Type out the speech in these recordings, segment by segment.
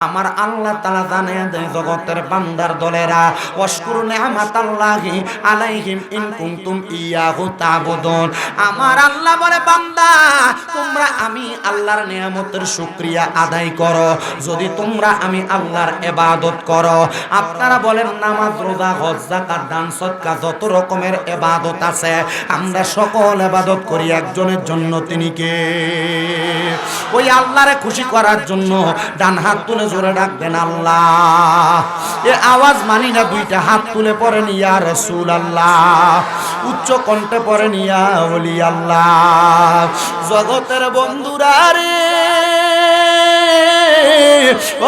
আমার আল্লাহ তালা জানে যে জগতের বান্দার দলেরা অস্কুর নেহামাত আল্লাহি আলাইহিম ইন কুনতুম ইয়াহু তাবুদুন। আমার আল্লাহ বলে, বান্দা, তোমরা আমি আল্লাহর নিয়ামতের শুকরিয়া আদায় করো। যদি তোমরা আমি আল্লাহর ইবাদত করো। আপনারা বলেন, নামাজ, রোজা, হজ, যাকাত, দান, সদকা, যত রকমের ইবাদত আছে, আমরা সকল ইবাদত করি একজনের জন্য। তিনি কে? ওই আল্লাহরে খুশি করার জন্য ডান হাত তুলে জোরে ডাকবেন আল্লাহ। এ আওয়াজ মানি না দুইটা হাত তুলে পরে নিয়া রসুল আল্লাহ উচ্চ কণ্ঠে পরে নিয়া হলি আল্লাহ জগতের বন্ধুরা রে,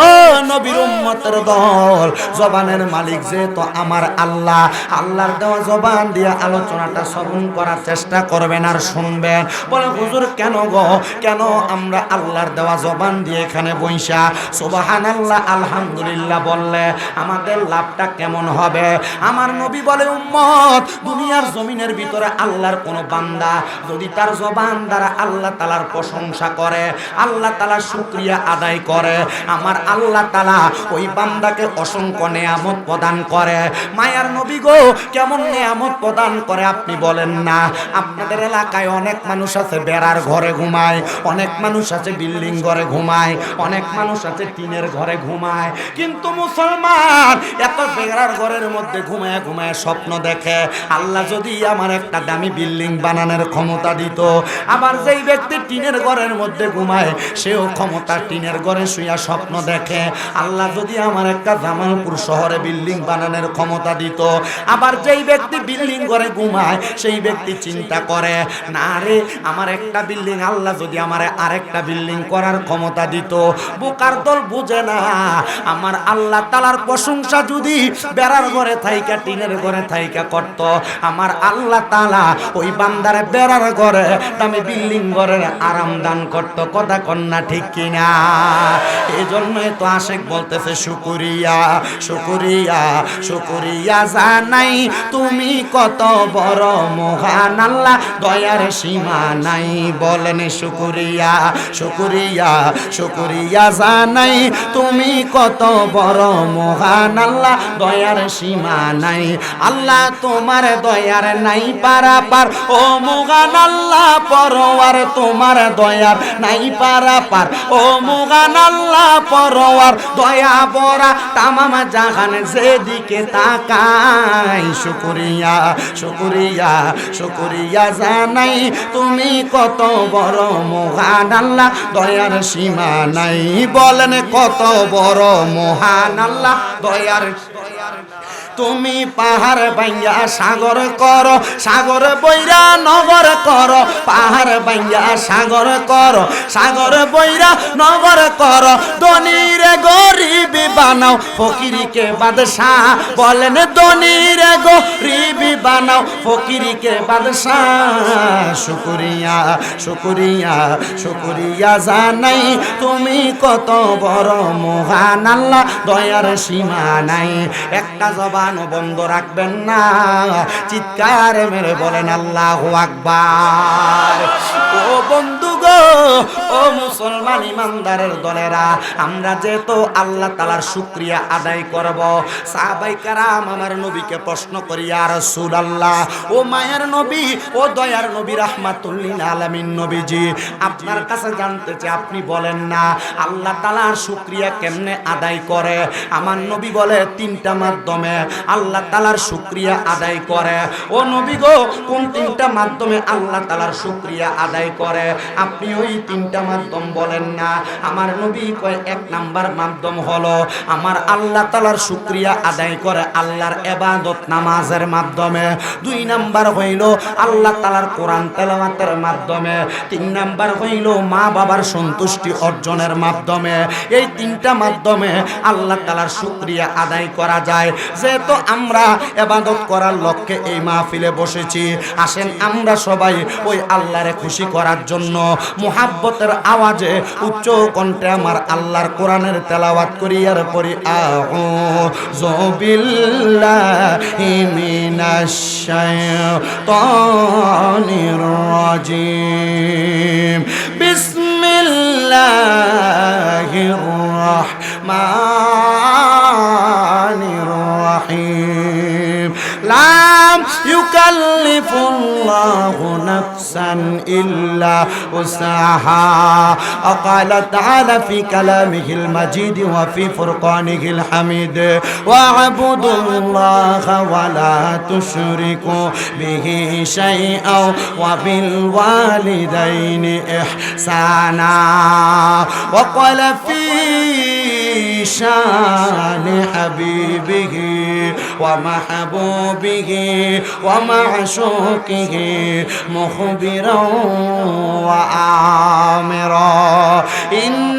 ও নবীর উম্মতের দল। জবানের মালিক যে তো আমার আল্লাহ, আল্লাহর দেওয়া জবান দিয়ে আলোচনাটা শ্রবণ করার চেষ্টা করবেন আর শুনবেন। বলে, হুজুর, কেন গো? কেন আমরা আল্লাহর দেওয়া জবান দিয়ে এখানে বইসা? সুবাহান আল্লাহ আলহামদুলিল্লাহ বললে, আমাদের লাভটা কেমন হবে? আমার নবী বলে, উম্মত, দুনিয়ার জমিনের ভিতরে আল্লাহর কোনো বান্দা যদি তার জবান দ্বারা আল্লাহ তালার প্রশংসা করে, আল্লাহ তালার শুক্রিয়া আদায় করে, আমার আল্লাহ তালা ওই বান্দাকে অসংখ্য নেয়ামত প্রদান করে। মায়ার নবী গো, কেমন নেয়ামত প্রদান করে আপনি বলেন না। আপনাদের এলাকায় অনেক মানুষ আছে, বেড়ার ঘরে ঘুমায়, অনেক মানুষ আছে বিল্ডিং ঘরে ঘুমায়, অনেক মানুষ আছে টিনের ঘরে ঘুমায়। কিন্তু মুসলমান এত বেড়ার ঘরের মধ্যে ঘুমায় ঘুমায় স্বপ্ন দেখে। আল্লাহ যদি আমার একটা দামি বিল্ডিং বানানোর ক্ষমতা দিত, আবার যেই ব্যক্তি টিনের ঘরের মধ্যে ঘুমায়, সেও ক্ষমতা টিনের ঘরে শুয়া স্বপ্ন দেখে। আল্লাহ যদি আমার একটা জামালপুর শহরে বিল্ডিং বানানোর ক্ষমতা দিত, আবার যেই ব্যক্তি বিল্ডিং ঘরে ঘুমায়, সেই ব্যক্তি চিন্তা করে, না রে, আমার একটা বিল্ডিং, আল্লাহ যদি আমার আরেকটা বিল্ডিং করার ক্ষমতা দিত। বোকার দল বুঝে না, আমার আল্লাহ তালার প্রশংসা যদি বেড়ার ঘরে থাইকা, টিনের ঘরে থাইকা করত, আমার আল্লাহ তালা ওই বান্দারে বেড়ার ঘরে দামি বিল্ডিং ঘরের আরাম দান করত। কথা কন্যা ঠিক কিনা? এই জন্যই তো আশেক বলতেছে, শুকুরিয়া শুকুরিয়া শুকুরিয়া জানাই, তুমি কত বড় মহান আল্লাহ, দয়ার সীমা নাই। বলেন, শুকুরিয়া শুকুরিয়া শুকুরিয়া জানাই, তুমি কত বড় মহান আল্লাহ, দয়ার সীমা নাই। আল্লাহ তোমার দয়ার নাই পারা পার ও মহান আল্লাহ পরওয়ার তোমার দয়ার নাই পারা পার ও মহান আল্লাহ পরওয়ার দয়া বরা তামাম জাহান যেদিকে তাকাই। শুকুরিয়া শুকুরিয়া শুকুরিয়া জানাই। তুমি কত বড় মহান আল্লাহ, দয়ার সীমা নাই। বলেন কত বড় মহান আল্লাহ, দয়ার তুমি পাহাড় বাইয়া সাগর কর, সাগর বৈরা নগর কর, পাহাড় বাইয়া সাগর কর, সাগর বৈরা নগর কর দনির গরিব বানাও, ফকিরিকে বাদশাহ বলেন দনির গরিব বানাও, ফকিরিকে বাদশাহ। শুকুরিয়া শুকুরিয়া শুকুরিয়া জানাই, তুমি কত বড় মহান আল্লাহ, দয়ার সীমা নাই। একটা জবান বন্ধ রাখবেন না। চিৎকার মেরে বলেন, আল্লাহ আকবার। ও বন্ধু গো, ও মুসলমান ইমানদারের দলেরা, আমরা যেহেতু আল্লাহ তালার শুক্রিয়া আদায় করব, সাহাবাই কারাম আমার নবীকে প্রশ্ন করি আর সুর আল্লাহ ও মায়ের নবী, ও দয়ার নবী রাহমাতুল্লিন আলামিন নবীজি, আপনার কাছে জানতে চাই, আপনি বলেন না, আল্লাহ তালার শুক্রিয়া কেমনে আদায় করে? আমার নবী বলে, তিনটা মাধ্যমে আল্লাহ তালার শুক্রিয়া আদায় করে। ও নবী গো, কোন তিনটা মাধ্যমে আল্লাহ তালার শুক্রিয়া আদায় করে? আপনি ওই তিনটা মাধ্যম বলেন না। আমার নবী কয়, এক নাম্বার মাধ্যম হলো, আমার আল্লাহ তালার শুক্রিয়া আদায় করে আল্লাহর এবাদত নামাজের মাধ্যমে। দুই নাম্বার হইল, আল্লাহ তালার কোরআন তেলাওয়াতের মাধ্যমে। তিন নাম্বার হইল, মা বাবার সন্তুষ্টি অর্জনের মাধ্যমে। এই তিনটা মাধ্যমে আল্লাহ তালার শুক্রিয়া আদায় করা যায়। যেহেতু আমরা এবাদত করার লক্ষ্যে এই মাহফিলে বসেছি। আসেন আমরা সবাই ওই আল্লাহরে খুশি করার জন্য মোহাব্বতের আওয়াজে উচ্চ কণ্ঠে আমার আল্লাহর কোরআনের তেলাওয়াত করিয়ার পরি আউযু বিল্লাহি মিনাশ শাইতানির রাজিম। বিসমিল্লাহির রাহমানির الرحيم. لم يكلف الله نفسا إلا وسعها. وقال تعالى في كلامه المجيد وفي فرقانه الحميد واعبدوا الله ولا تشركوا به شيئا وبالوالدين إحسانا. وقال في شان حبيبه ومحبوبه ومعشوقه مخبرا وآمرا إن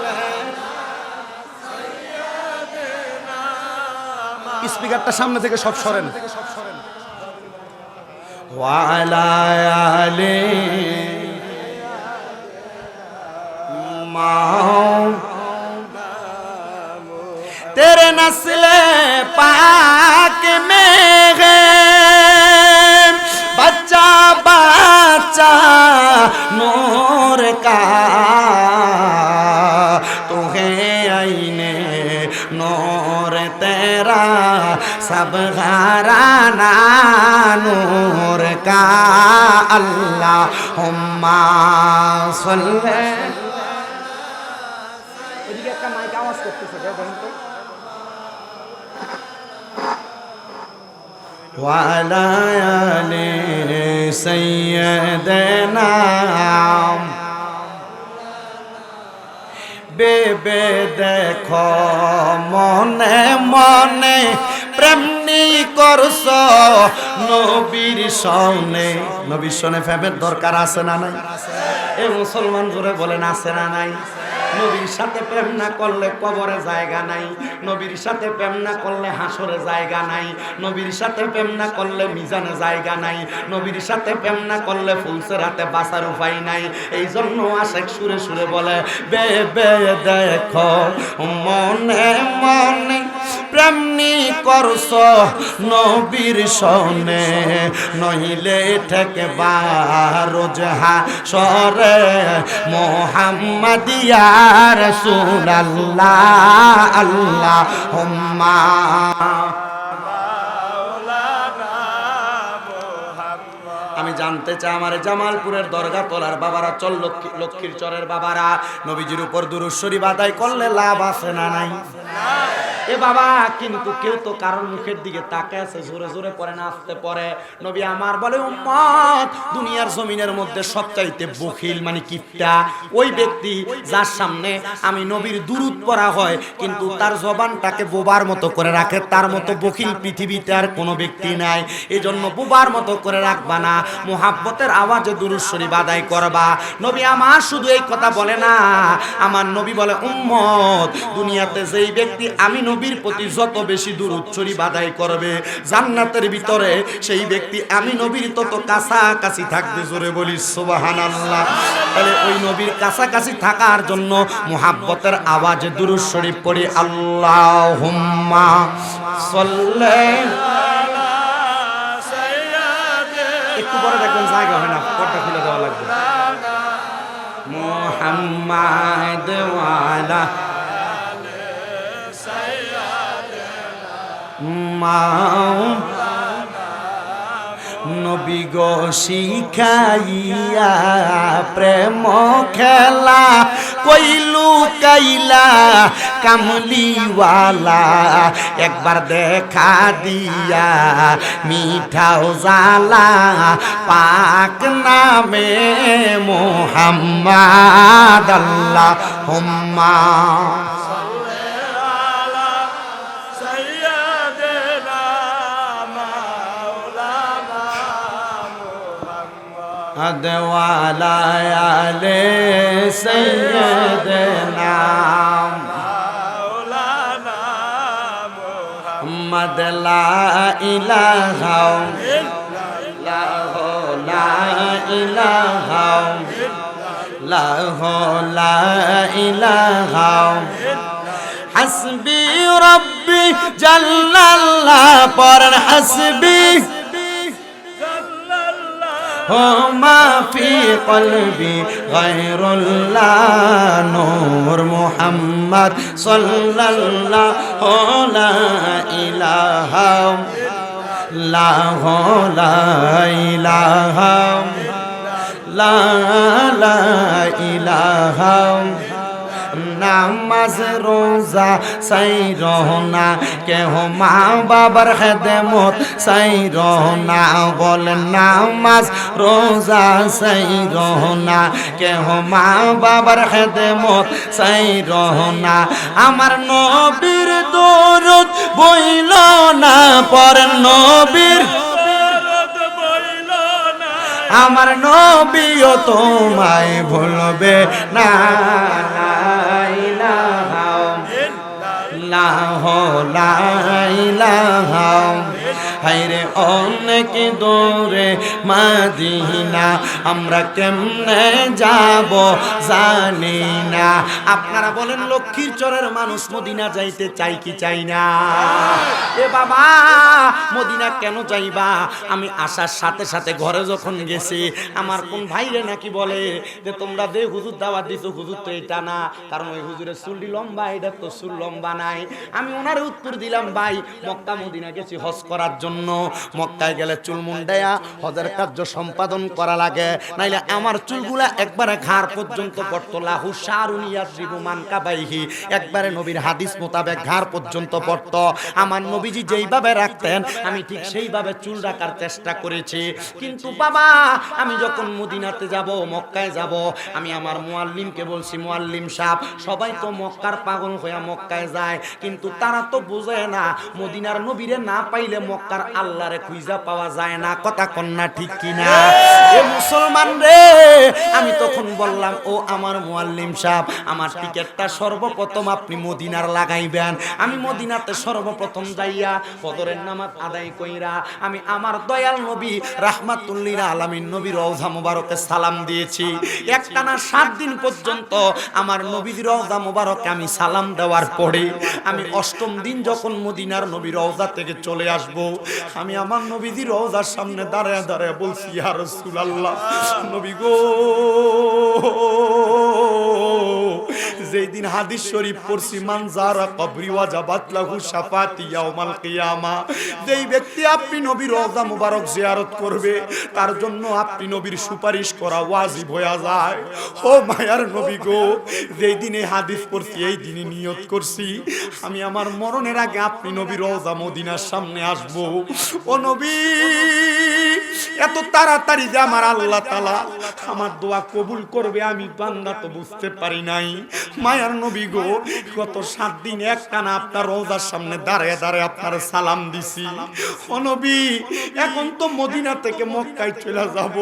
স্পিকারটা সামনে থেকে সব সরেন। ওয়ালায়ালে মাও তেরে নসলে পাক মে গে বাচ্চা বাচ্চা মোর কা नूर तेरा सब घराना नूर का अल्लाह हुम्मा सल्ले এদিকে একটা মাইক আওয়াজ করতেছে দেখেন তো وعلى آل سيدنا বেবে দেখো মনে মনে প্রেমনি করছ নবীর দরকার আছে না নাই? এ মুসলমান জোরে বলেন, আছে না নাই? নবীর সাথে প্রেম না করলে কবরে জায়গা নাই। নবীর সাথে প্রেম না করলে হাসরে জায়গা নাই। নবীর সাথে প্রেম না করলে মিজানে জায়গা নাই। নবীর সাথে প্রেম না করলে ফুলসের হাতে বাঁচার উপায় নাই। এই জন্য আশেক সুরে সুরে বলে, বে বে, দেখো, মনে মনে প্রেমনি করছ নবীর সনে, নইলে ঠেকে বারোজ সরে। মোহাম্মদিয়া রাসূলুল্লাহ আল্লাহ হুম্মা আমি জানতে চাই আমার জামালপুরের দরগা তোলার বাবারা, চল লক্ষ্মী, লক্ষ্মীর চরের বাবারা, নবীজির উপর দুরুশ্বরী বাদাই করলে লাভ আছে না নাই? এ বাবা, কিন্তু কেউ তো কারোর মুখের দিকে তাকে আছে, জোরে জোরে পরে না, আসতে পরে নবী আমার বলে, উম্মত, দুনিয়ার জমিনের মধ্যে সবচাইতে বখিল মানে কিপটা। ওই ব্যক্তি যার সামনে আমি নবীর দুরুদ পড়া হয়, কিন্তু তার জবানটাকে বোবার মতো করে রাখে, তার মতো বখিল পৃথিবীতে আর কোনো ব্যক্তি নাই। এই জন্য বোবার মতো করে রাখবা না, মোহাব্বতের আওয়াজে শরীফ আদায় করবা। নবী আমার শুধু এই কথা বলে না, আমার নবী বলে, উম্মত, দুনিয়াতে যেই ব্যক্তি আমি নবীর প্রতি যত বেশি দূর শরীফ বাধাই করবে, জান্নাতের ভিতরে সেই ব্যক্তি আমি নবীর তত কাছাকাছি থাকবে জোরে বলি, সুবহানাল্লাহ। তাহলে ওই নবীর কাছাকাছি থাকার জন্য মোহাব্বতের আওয়াজে দুরুদ শরীফ পড়ি, আল্লাহুম্মা সাল্লি। একটু পরে দেখবেন জায়গা হয় না, পর্দা খুলে দেওয়া লাগবে। মোহাম্মদ ওয়ালা মাও, নবী গো শিখাইয়া প্রেম খেলা, কইলু কাইলা, কামলিওয়ালা, একবার দেখা দিয়া, মিঠাও জালা পাক নামে মোহাম্মদ আল্লাহ হুম্মা محمد وعلى آل سيدنا مولانا محمد لا إله إلا الله لا إله إلا الله لا إله حسبي ربي جل الله حسبي ما في قلبي غير الله نور محمد صلى الله لا إله لا لا إله لا لا إله নামাজ, রোজা সাই রহনা। কেহ মা বাবার খেদমত সাই রহনা। বলেন নামাজ, রোজা সাই রহনা। কেহ মা বাবার খেদমত সাই রহনা। আমার নবীর দরদ বইল না পর নবীর আমার নবীও তোমায় ভুলবে না। লাহ লাইলাহ হাইরে অনেক দূরে মাদিনা, আমরা কেমনে যাব জানি না। আপনারা বলেন, লক্ষ্মীর চরের মানুষ মদিনা যাইতে চাই কি চাই না? এ বাবা, মদিনা কেন যাইবা? আমি আসার সাথে সাথে ঘরে যখন গেছি, আমার কোন ভাইরে নাকি বলে যে, তোমরা যে হুজুর দাওয়াত দিছো, হুজুর তো এটা না। কারণ ওই হুজুরের চুলটি লম্বা, এটা তো চুল লম্বা নাই। আমি ওনারে উত্তর দিলাম, ভাই, মক্কা, মদিনা গেছি হজ করার জন্য। মক্কায় গেলে চুল মুন্ডায়া হজের কার্য সম্পাদন করা লাগে। নাইলে আমার চুলগুলা একবারে ঘাড় পর্যন্ত পড়তো লাহু সারুনিয়া শ্রীবুমান কাবাইহি একবারে নবীর হাদিস মোতাবেক ঘাড় পর্যন্ত পড়তো। আমার নবীজি যেইভাবে রাখতেন, আমি ঠিক সেইভাবে চুল রাখার চেষ্টা করেছি। কিন্তু বাবা, আমি যখন মদিনাতে যাব, মক্কায় যাব, আমি আমার মুয়াল্লিমকে বলছি, মোয়াল্লিম সাহেব, সবাই তো মক্কার পাগল হয়ে মক্কায় যায়। কিন্তু তারা তো বোঝে না, মদিনার নবীরে না পাইলে মক্কার আল্লাহরে খুঁজা পাওয়া যায় না কথা কন্যা ঠিক কিনা? এ মুসলমান রে আমি তখন বললাম ও আমার মুয়াল্লিম সাহেব আমার টিকেটটা সর্বপ্রথম আপনি মদিনার লাগাইবেন। আমি মদিনাতে সর্বপ্রথম যাইয়া ফজরের নামাজ আদায় কইরা আমি আমার দয়াল নবী রাহমাতুল্লিল আলামিন নবীর রওজা মুবারকে সালাম দিয়েছি। একটানা সাত দিন পর্যন্ত আমার নবীর রওজা মুবারকে আমি সালাম দেওয়ার পরে আমি অষ্টম দিন যখন মদিনার নবীর রওজা থেকে চলে আসব আমি আমার নবীজির রওজার সামনে দাঁড়ায় দাঁড়ায় বলছি আর সুলাল্লাহ নবী গো হাদিস শরীফ পড়ছি, মান লাহু শাফাতি ইয়াউমাল কিয়ামা, যেই ব্যক্তি আপনি নবীর রওজা মুবারক জিয়ারত করবে, তার জন্য আপনি নবীর সুপারিশ করা ওয়াজিব হয়ে যায়। ও মায়ার নবী গো, যেই হাদিস পড়ছি, এই দিনে নিয়ত করছি। আমি আমার মরণের আগে আপনি নবীর রওজা মদিনার সামনে আসব। ও নবী, এত তাড়াতাড়ি যে আমার আল্লাহ তালা আমার দোয়া কবুল করবে, আমি বান্দা তো বুঝতে পারি নাই। মায়ার নবী গো গত সাত দিন একটানা আপনার রোজার সামনে দাঁড়ায় দাঁড়ায় আপনার সালাম দিছি। ও নবী, এখন তো মদিনা থেকে মক্কায় চলে যাব।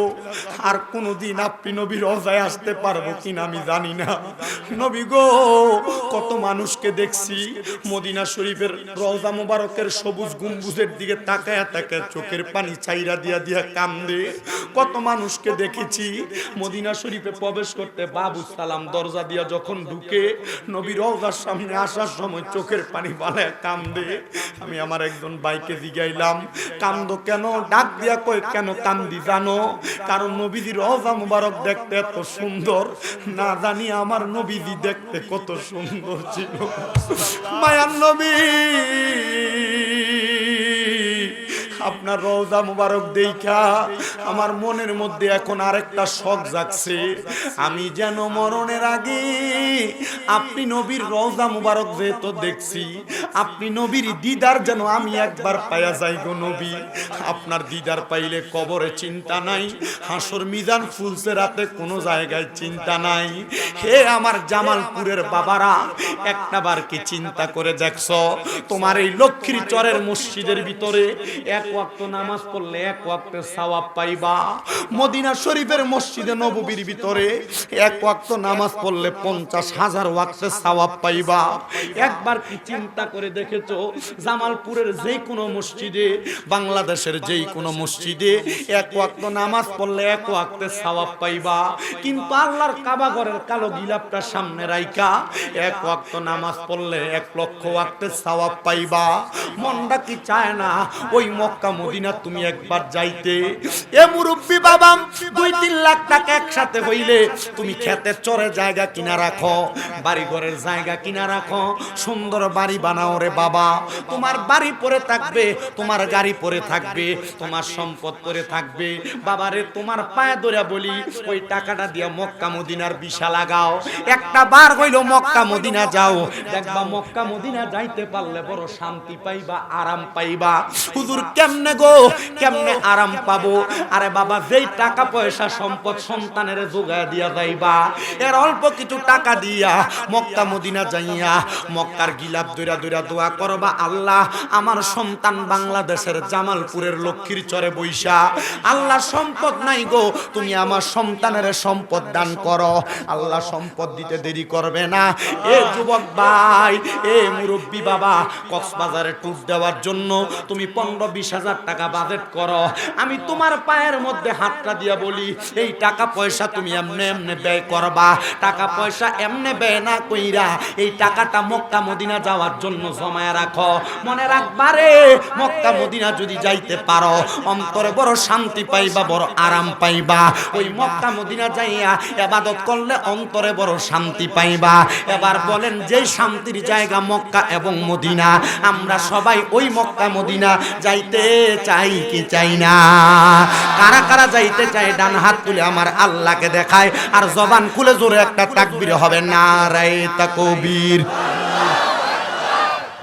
আর কোনোদিন আপনি নবী রোজায় আসতে পারব কিনা আমি জানি না। নবী গো, কত মানুষকে দেখছি মদিনা শরীফের রওজা মোবারকের সবুজ গম্বুজের দিকে তাকায় তাকায় চোখের পানি চাইরা দিয়া দিয়া কান্দে। কত মানুষকে দেখেছি মদিনা শরীফে প্রবেশ করতে বাবু সালাম দরজা দিয়া যখন ঢুকে নবী রওজার সামনে আসার সময় চোখের পানি বালায় কান্দে। আমি আমার একজন বাইকে জিগাইলাম, কান্দো কেন? ডাক দিয়া কয়, কেন কান্দি জানো? কারণ নবীজির রওজা মুবারক দেখতে এত সুন্দর। না জানি আমার নবীজি দেখতে কত সুন্দর ছিল। মায়ার নবী! আপনার রওজা মুবারক দেখা আমার মনের মধ্যে এখন আরেকটা শখ জাগছে। আমি যেন মরণের আগে আপনি নবীর রওজা মুবারক যেহেতু দেখছি, আপনি নবীর দিদার যেন আমি একবার পাইয়া যাই গো নবী। আপনার দিদার পাইলে কবরে চিন্তা নাই, হাসর মিজান ফুলসে রাতে কোনো জায়গায় চিন্তা নাই। হে আমার জামালপুরের বাবারা, একটা বার কি চিন্তা করে দেখছ? তোমার এই লক্ষ্মীর চরের মসজিদের ভিতরে এক ওয়াক্ত নামাজ পড়লে এক ওয়াক্তের সওয়াব পাইবা। মদিনা শরীফের মসজিদে নববীর ভিতরে এক ওয়াক্ত নামাজ পড়লে পঞ্চাশ হাজার ওয়াক্তের সওয়াব পাইবা। একবার কি চিন্তা করে দেখেছ? জামালপুরের যে কোনো মসজিদে, বাংলাদেশের যেই কোনো মসজিদে এক ওয়াক্ত নামাজ পড়লে এক ওয়াক্তের সওয়াব পাইবা। কিন্তু আল্লাহর কাবা ঘরের কালো গিলাপটা সামনে রাইকা এক ওয়াক্ত নামাজ পড়লে এক লক্ষ ওয়াক্তের সওয়াব পাইবা। মনটা কি চায় না? ওই মক্কা মদিনা তুমি একবার যাইতে। এ মুরব্বি বাবা, দুই তিন লাখ টাকা একসাথে হইলে তুমি খেতে চরে জায়গা কিনা রাখো বাড়ি ঘরের জায়গা কিনা রাখো, সুন্দর বাড়ি বানাও রে বাবা। তোমার বাড়ি পরে থাকবে, তোমার গাড়ি পরে থাকবে, তোমার সম্পদ পরে থাকবে। বাবারে তোমার পায়ে ধরে বলি, ওই টাকাটা দিয়া মক্কা, মদিনার বিশা লাগাও। একটা বার হইল মক্কা, মদিনা যাও। দেখবা মক্কা, মদিনা যাইতে পারলে বড় শান্তি পাইবা, আরাম পাইবা। হুজুর কেমনে গো? কেমনে আরাম পাবো? আরে বাবা, যেই টাকা পয়সা সম্পদ সন্তানের যোগায় দিয়া যাইবা, এর অল্প কিছু টাকা দিয়া মক্কা মদিনা যাইয়া মক্কার গিলাপ দইরা দইরা দোয়া করবা। আল্লাহ আমার সন্তান বাংলাদেশের জামালপুরের লক্ষ্মীর চরে বৈশা। আল্লাহ সম্পদ নাই গো, তুমি আমার সন্তানের সম্পদ দান করো। আল্লাহ সম্পদ দিতে দেরি করবে না। এ যুবক ভাই, এ মুরব্বী বাবা, কক্সবাজারে ট্যুর দেওয়ার জন্য তুমি পনেরো বিশ হাজার টাকা বাজেট করো। আমি তোমার পায়ের মধ্যে হাতটা দিয়া বলি, এই টাকা পয়সা তুমি এমনে এমনে ব্যয় করবা। টাকা পয়সা এমনে ব্যয় না কইরা এই টাকাটা মক্কা মদিনা যাওয়ার জন্য জমায় রাখো। মনে রাখবারে মক্কা মদিনা যদি যাইতে পারো, অন্তরে বড় শান্তি পাইবা, বড় আরাম পাইবা। ওই মক্কা মদিনা যাইয়া এবাদত করলে অন্তরে বড় শান্তি পাইবা। এবার বলেন যে শান্তির জায়গা মক্কা এবং মদিনা, আমরা সবাই ওই মক্কা মদিনা যাইতে চাই কি চাই না? কারা কারা যাইতে চায় ডান হাত তুলে আমার আল্লাহকে দেখায় আর জবান খুলে জোরে একটা তাকবীর হবে না রায় তাকবীর।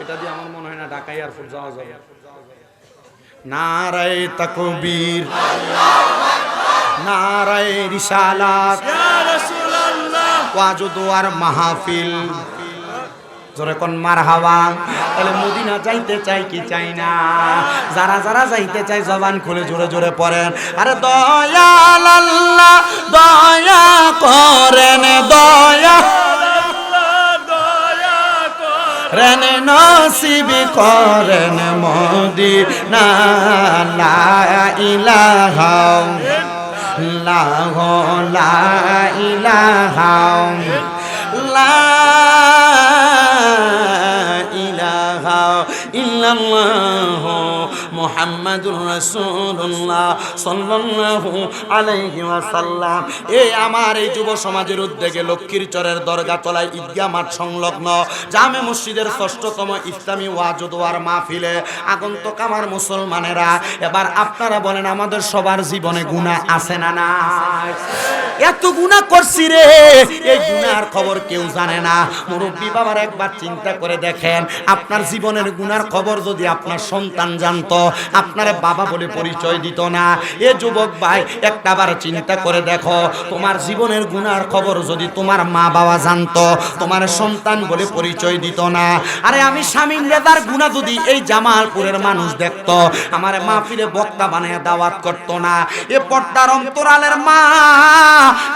এটা দিয়ে আমার মনে হয় না ঢাকা এয়ারপোর্ট যাওয়া যাবে। নারায় তাকবীর। নারায় রিসালাত। ওয়াজুদুয়ার মাহফিল। জোরে কোন মার হাওয়া তাহলে মদিনা যাইতে চাই কি চাই না? যারা যারা যাইতে চাই জবান খুলে জোরে জোরে পড়েন। আরে দয়াল আল্লাহ, দয়া করেন, দয়া। রেন নসিব করেন মোদি না ইলাহা লাহ লা ইলাহা লা ইল্লাল্লাহ মুহাম্মাদুর রাসূলুল্লাহ সাল্লাল্লাহু আলাইহি ওয়াসাল্লাম। এই আমার এই যুব সমাজের উদ্যোগে লক্ষ্মীর চরের দরগা তলায় ঈদগাহ মাঠ সংলগ্ন জামে মসজিদের ষষ্ঠতম ইসলামী ওয়াজুদওয়ার মাহফিলে আগন্তক আমার মুসলমানেরা, এবার আপনারা বলেন আমাদের সবার জীবনে গুনাহ আছে না না এত গুনাহ করছি রে, এই গুনার খবর কেউ জানে না। মুরব্বী বাবার একবার চিন্তা করে দেখেন, আপনার জীবনের গুনার খবর যদি আপনার সন্তান জানতো আপনার বাবা বলে পরিচয় দিত না। এ যুবক ভাই, একটাবার চিন্তা করে দেখো, তোমার জীবনের গুনার খবর যদি তোমার মা বাবা জানতো, তোমার সন্তান বলে পরিচয় দিত না। আরে আমি স্বামীর লেদার গুণা যদি এই জামালপুরের মানুষ দেখতো, আমার মা ফিরে বক্তা বানিয়ে দাওয়াত করতো না। এ পর্দার অন্তরালের মা,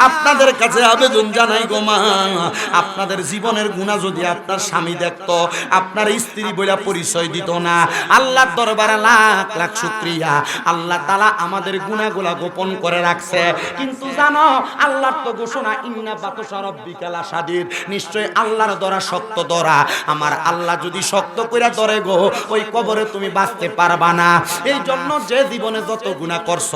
আপনাদের কাছে আবেদন জানাই গো মা, আপনাদের জীবনের গুণা যদি আপনার স্বামী দেখতো, আপনার স্ত্রী বলে পরিচয় দিত না। আল্লাহর দরবারে লাখ লাখ লাখ শুক্রিয়া। আল্লাহ তালা আমাদের গুণাগুলা গোপন করে রাখছে। কিন্তু জানো, আল্লাহর তো ঘোষণা, ইন্না বাতসা রব্বিকালা সাদির নিশ্চয় আল্লাহর দরা শক্ত দরা আমার আল্লাহ যদি শক্ত করে ধরে গো, ওই কবরে তুমি বাঁচতে পারবা না। এই জন্য যে জীবনে যত গুণা করছ,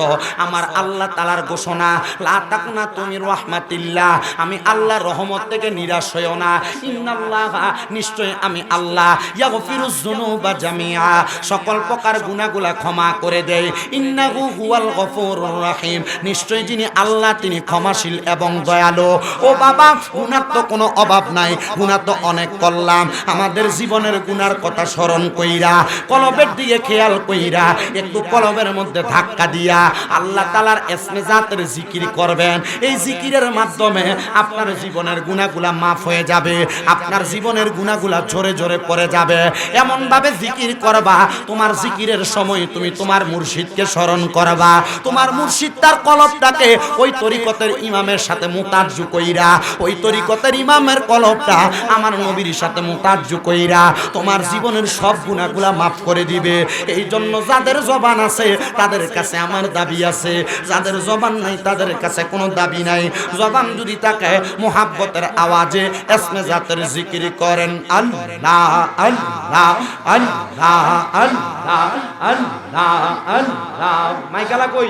আমার আল্লাহ তালার ঘোষণা, লা তাকুনা তুমি রহমাতিল্লাহ। আমি আল্লাহর রহমত থেকে নিরাশ হইও না। ইন্নাল্লাহ, নিশ্চয় আমি আল্লাহ। ইয়াগফিরুজ যুনুবা জামিয়া সকল প্রকার গুনাহগুলা ক্ষমা করে দেয়। ইন্নাহু হুয়াল গফুরুর রহিম। নিশ্চয় যিনি আল্লাহ, তিনি ক্ষমাশীল এবং দয়ালু। ও বাবা, গুনার তো কোনো অভাব নাই গুনাহ তো অনেক করলাম আমাদের জীবনের গুনার কথা স্মরণ কইরা, কলবের দিকে খেয়াল কইরা, একটু কলবের মধ্যে ধাক্কা দিয়া আল্লাহ তালার এসমে জাতের জিকির করবেন। এই জিকিরের মাধ্যমে আপনার জীবনের গুণাগুলা মাফ হয়ে যাবে। আপনার জীবনের গুণাগুলা ঝরে ঝরে পড়ে যাবে। এমনভাবে জিকির করবা, তোমার জিকিরের সময় তুমি তোমার মুর্শিদকে স্মরণ করবা। তোমার মুর্শিদ তার কলবটাকে ওই তরিকতের ইমামের সাথে মোতাজ্জু কইরা, ওই তরিকতের ইমামের কলবটা আমার নবীর সাথে মোতাজ্জু কইরা তোমার জীবনের সব গুণাগুলা মাফ করে দিবে। এই জন্য যাদের জবান আছে, তাদের কাছে আমার দাবি আছে। যাদের জবান নাই, তাদের কাছে কোনো দাবি নাই। জবান যদি তাকে মোহাব্বতের আওয়াজে এসমে জাতের জিকির করেন, আল্লাহ আল্লাহ আল্লাহ আল্লাহ আল্লাহ আল্লাহ মাইকালা কই?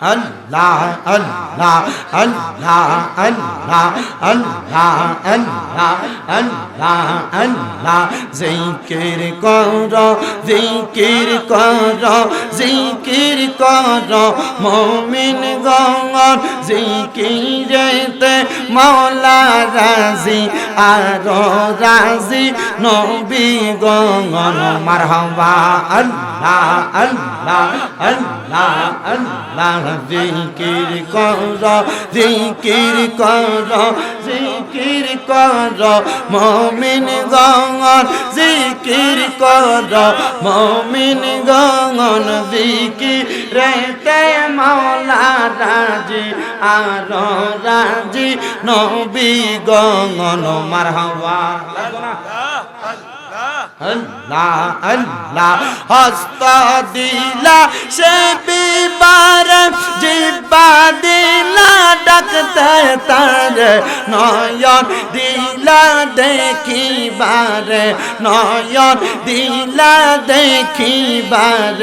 আল্লাহ আল্লাহ আল্লাহ আল্লাহ আল্লাহ আল্লাহ আল্লাহ আল্লাহ। জিকির কর জিকির কর জিকির কর। মমিন গঙ্গন জিকিরেতে মৌলা রাজি, আর রাজি নবী গঙ্গন মারহাবা, আল্লাহ আল্লাহ আল্লাহ আল্লাহ। জিকির কর জিকির কর জিকির কর, মমিন গঙ্গন জিকির কর, মমিন গঙ্গন জিকির রেতে মাওলা রাজি, আর রাজি নবী গঙ্গন মারহাবা। Allah Allah hasta dila se bibar jibba dila dakte tar noyon dila dekhi bar noyon dila dekhi bar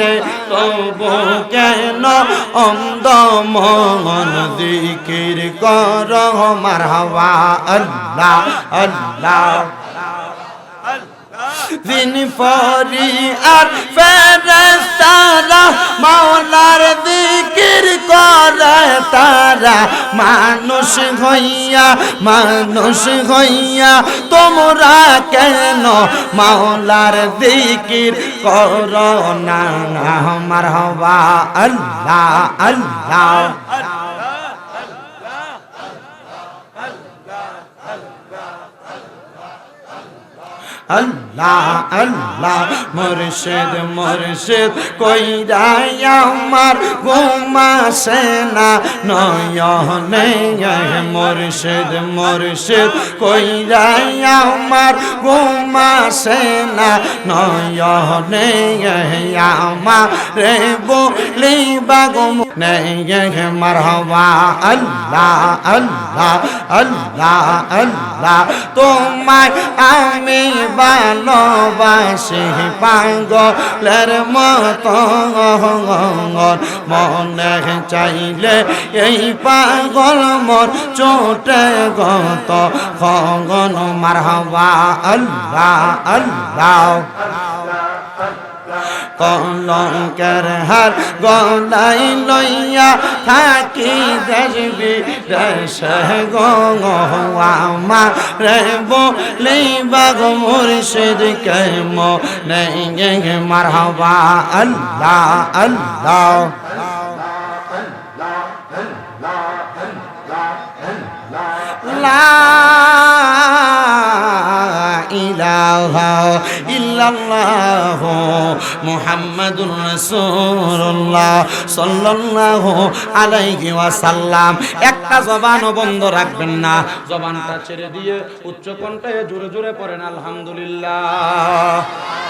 tobo keno ondo mon dikir karo marhaba Allah Allah দিন পরি আর ফেরেস্তারা মাওলার দিকির করে তারা। মানুষ হইয়া মানুষ হইয়া তোমরা কেন মাওলার দিকির কর না? আমার হবা আল্লাহ আল্লাহ। আল্লাহ আল্লাহ, মুর্শিদ মুর্শিদ কইরা আমার ঘুমাসে না, নয়নে মুর্শিদ মুর্শিদ কইরা আমার ঘুমাসে না, নয়নে আমার রে বলি বাগুম নেই মারহবা আল্লাহ আল্লাহ আল্লাহ আল্লাহ তোমায় আমি ভালোবাসি পাগলের মতো মনে চাইলে এই পাগল মন চোটে গত খগন মারহবা আল্লাহ আল্লাহ কলঙ্কের হার গলাই লইয়া থাকি দেখবি দেশ গমা রে বলি বাগ মুর্শিদ কেম নেই মারহবা, আল্লাহ আল্লাহ। ইলাহা ইল্লাল্লাহ মুহাম্মাদুর রাসূলুল্লাহ সাল্লাল্লাহু আলাইহি ওয়াসাল্লাম। একটা জবানও বন্ধ রাখবেন না। জবানটা ছেড়ে দিয়ে উচ্চ কণ্ঠে জোরে জোরে পড়েন, আলহামদুলিল্লাহ।